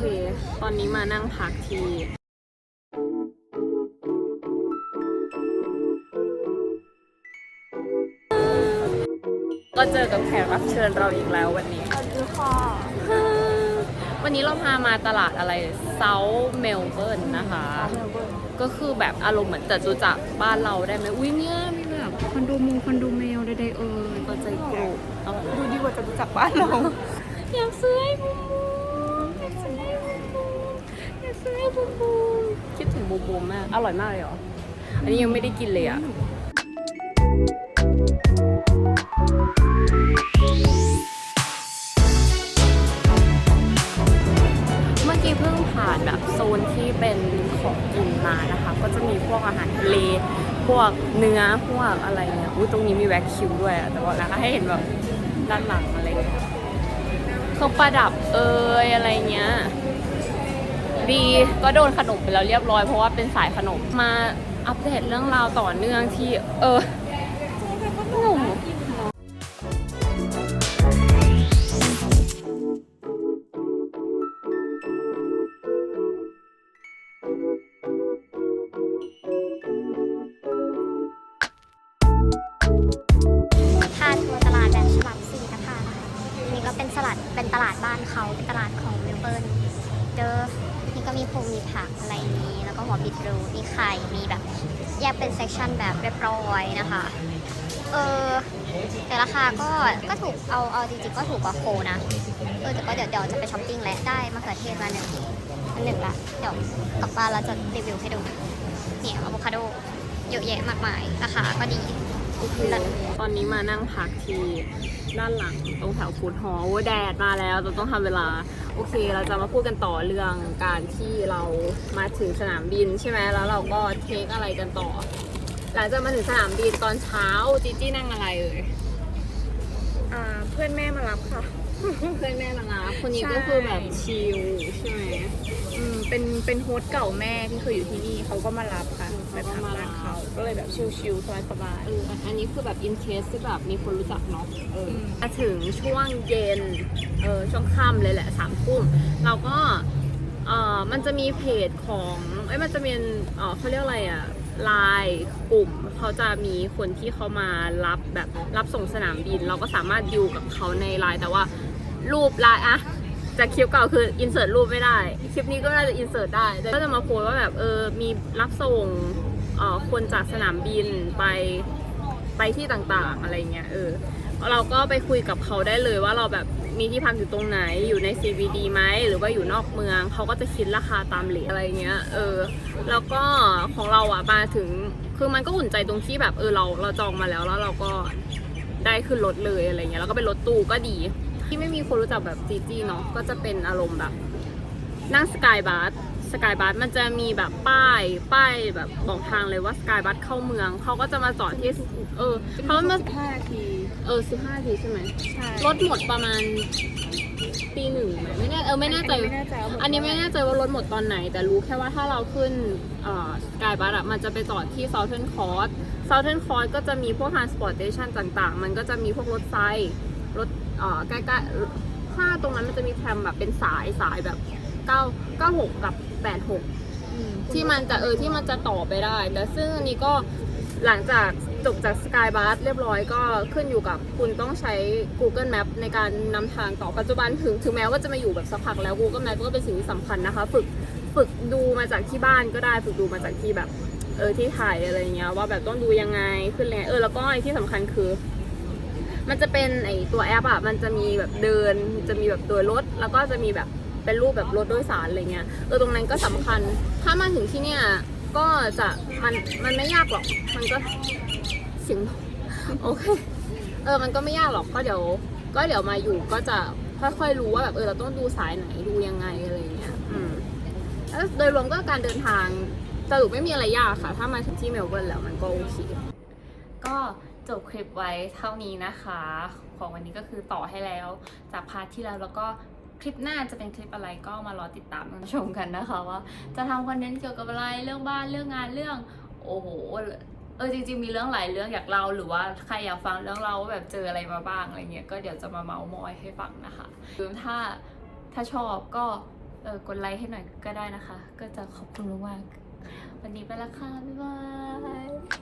เค ตอนนี้มานั่งพักที่ก็เจอกับแขกรับเชิญเราอีกแล้ววันนี้สวัสดีค่ะวันนี้เราพามาตลาดอะไรเซาท์เมลเบิร์นนะคะ ก็คือแบบอารมณ์เหมือนจตุจักรบ้านเราได้ไหมอุ้ยเนี่ยมีแบบคอนโดมูคอนโดเมลใดๆเออก็ใจกรุเอาดูดีกว่าจะรู้จักบ้านเราอยากซื้อให้บูมบูมอยากซื้อให้บูมบูมอยากซื้อให้ บูมบูมคิดถึงบูมบูมมาก อร่อยมากเลยเหรอ อันนี้ยังไม่ได้กินเลยอะเมื่อกี้เพิ่งผ่านแบบโซนที่เป็นของกินมานะคะ ก็จะมีพวกอาหารทะเล พวกเนื้อ พวกอะไรเงี้ยอุ้ยตรงนี้มีแว็กคิวด้วยอะแต่ว่านะคะให้เห็นแบบด้านหลังอะไรเงี้ยเครื่องประดับเอยอะไรเงี้ย ดีก็โดนขนมไปแล้วเรียบร้อยเพราะว่าเป็นสายขนมมาอัปเดตเรื่องราวต่อเนื่องที่เออขนมพาทัวร์ตลาดแบบฉบับสี่นะคะนี่ก็เป็นสลัดเป็นตลาดบ้านเขาเป็นตลาดของเมลเบิร์นเจอ ก็มีพงมีผักอะไรนี้ แล้วก็หัวบิดรูมีไข่ มีแบบ แยกเป็นเซกชันแบบเรียบร้อยนะคะ เออ แต่ราคาก็ ก็ถูก เอา เอาจริงๆ ก็ถูกกว่าโคนะ เออ แต่ก็เดี๋ยวเดี๋ยวจะไปช้อปปิ้งและได้มะเขือเทศมาหนึ่งอันหนึ่งละ เดี๋ยวกลับบ้านแล้วจะรีวิวให้ดู เนี่ยอะโวคาโด เยอะแยะมากมาย ราคาก็ดี ตอนนี้มานั่งพักที่ด้านหลังตรงแถวฟูดฮอลล์โอ้แดดมาแล้วเราต้องทำเวลา โอเค เราจะมาพูดกันต่อเรื่องการที่เรามาถึงสนามบินใช่ไหมแล้วเราก็เทคอะไรกันต่อ หลังจากมาถึงสนามบินตอนเช้าจีจี้นั่งอะไรเอ่ยอ่าเพื่อนแม่มารับค่ะ เพื่อนแม่มารับคนนี้ใช่ก็คือแบบชิลใช่ไหมอืมเป็นเป็นโฮสต์เก่าแม่ที่เคยอยู่ที่นี่เขาก็มารับค่ะอืมไปพักบ้านเขาก็เลยแบบชิลๆสบายเอออันนี้คือแบบ in case ที่แบบมีคนรู้จักเนาะเอออมมาถึงช่วงเย็นเออช่วงค่ำเลยแหละสามทุ่มเราก็เออมันจะมีเพจของเอ้ยมันจะมีเออเขาเรียกอะไรอะไลน์กลุ่มเขาจะมีคนที่เขามารับแบบรับส่งสนามบิน เราก็สามารถดิวกับเขาในไลน์แต่ว่า รูปไลน์อะจากคลิปเก่าคืออินเสิร์ตรูปไม่ได้ คลิปนี้ก็น่าจะอินเสิร์ตได้แต่ก็จะมาโพสว่าแบบเออมีรับส่งออคนจากสนามบินไปไปที่ต่างๆอะไรเงี้ยเออเราก็ไปคุยกับเขาได้เลยว่าเราแบบมีที่พักอยู่ตรงไหนอยู่ใน CBD ไหมหรือว่าอยู่นอกเมืองเขาก็จะคิดราคาตามเหรียญอะไรเงี้ยเออแล้วก็ของเราอะมาถึงคือมันก็อุ่นใจตรงที่แบบเออเราเราจองมาแล้วแล้วเราก็ได้ขึ้นรถเลยอะไรเงี้ยแล้วก็เป็นรถตู้ก็ดี ที่ไม่มีคนรู้จักแบบจีจี้เนาะก็จะเป็นอารมณ์แบบ นั่งสกายบัสสกายบัสมันจะมีแบบป้ายป้ายแบบบอกทางเลยว่าสกายบัสเข้าเมือง เขาก็จะมาจอดที่เออๆเขามาห้านาทีเออสิบห้าทีใช่ไหมใช่รถหมดประมาณตีหนึ่งไหมไม่แน่เออไม่แน่ใจอัไม่แน่ใจว่าหมดอันนี้ไม่แน่ใจว่ารถหมดตอนไหน แต่รู้แค่ว่าถ้าเราขึ้นเอ่อสกายบัสอะมันจะไปจอดที่ Southern Cross Southern Cross ก็จะมีพวก transportation ต่างๆ มันก็จะมีพวกรถไฟรถ เอ่อใกล้ๆถ้าตรงนั้นมันจะมีแทรมแบบเป็นสายสายแบบ9 96กับ86อืมที่มันจะเออที่มันจะต่อไปได้ แต่ซึ่งอันนี้ก็หลังจากจบจากสกายบัสเรียบร้อยก็ขึ้นอยู่กับคุณต้องใช้ Google Map ในการนำทางต่อปัจจุบันถึงถึงแม้ว่าจะมาอยู่แบบสักพักแล้ว Google Map ก็เป็นสิ่งที่สำคัญนะคะ ฝึกฝึกดูมาจากที่บ้านก็ได้ ฝึกดูมาจากที่แบบเออที่ถ่ายอะไรเงี้ยว่าแบบต้องดูยังไงขึ้นเลยเออแล้วก็ไอ้ที่สำคัญคือ มันจะเป็นไอตัวแอปอะมันจะมีแบบเดินจะมีแบบตัวรถ แล้วก็จะมีแบบเป็นรูปแบบรถโดยสารอะไรเงี้ยเออตรงนั้นก็สำคัญ ถ้ามาถึงที่เนี่ยก็จะมันมันไม่ยากหรอก มันก็เสิงโอเคเออมันก็ไม่ยากหรอกก็เดี๋ยว ก็เดี๋ยวมาอยู่ก็จะค่อยๆรู้ว่าแบบเออเราต้องดูสายไหนดูยังไงอะไรเงี้ยอืมแล้วโดยรวมก็การเดินทางสรุปไม่มีอะไรยากค่ะ ถ้ามาถึงที่เมลเบิร์นแล้วมันก็โอเคก็ จบคลิปไว้เท่านี้นะคะ ของวันนี้ก็คือต่อให้แล้ว จากพาร์ทที่แล้วแล้วก็คลิปหน้าจะเป็นคลิปอะไรก็มารอติดตามชมกันนะคะ ว่าจะทำคอนเทนต์เกี่ยวกับอะไรเรื่องบ้านเรื่องงานเรื่อง โอ้โหเออจริงๆมีเรื่องหลายเรื่องอยากเล่าหรือว่าใครอยากฟังเรื่องเราแบบเจออะไรมาบ้างอะไรเงี้ยก็เดี๋ยวจะมาเมาส์มอยให้ฟังนะคะหรือถ้าถ้าชอบก็เออกดไลค์ให้หน่อยก็ได้นะคะ ก็จะขอบคุณมากๆวันนี้ไปละค่ะบ๊ายบาย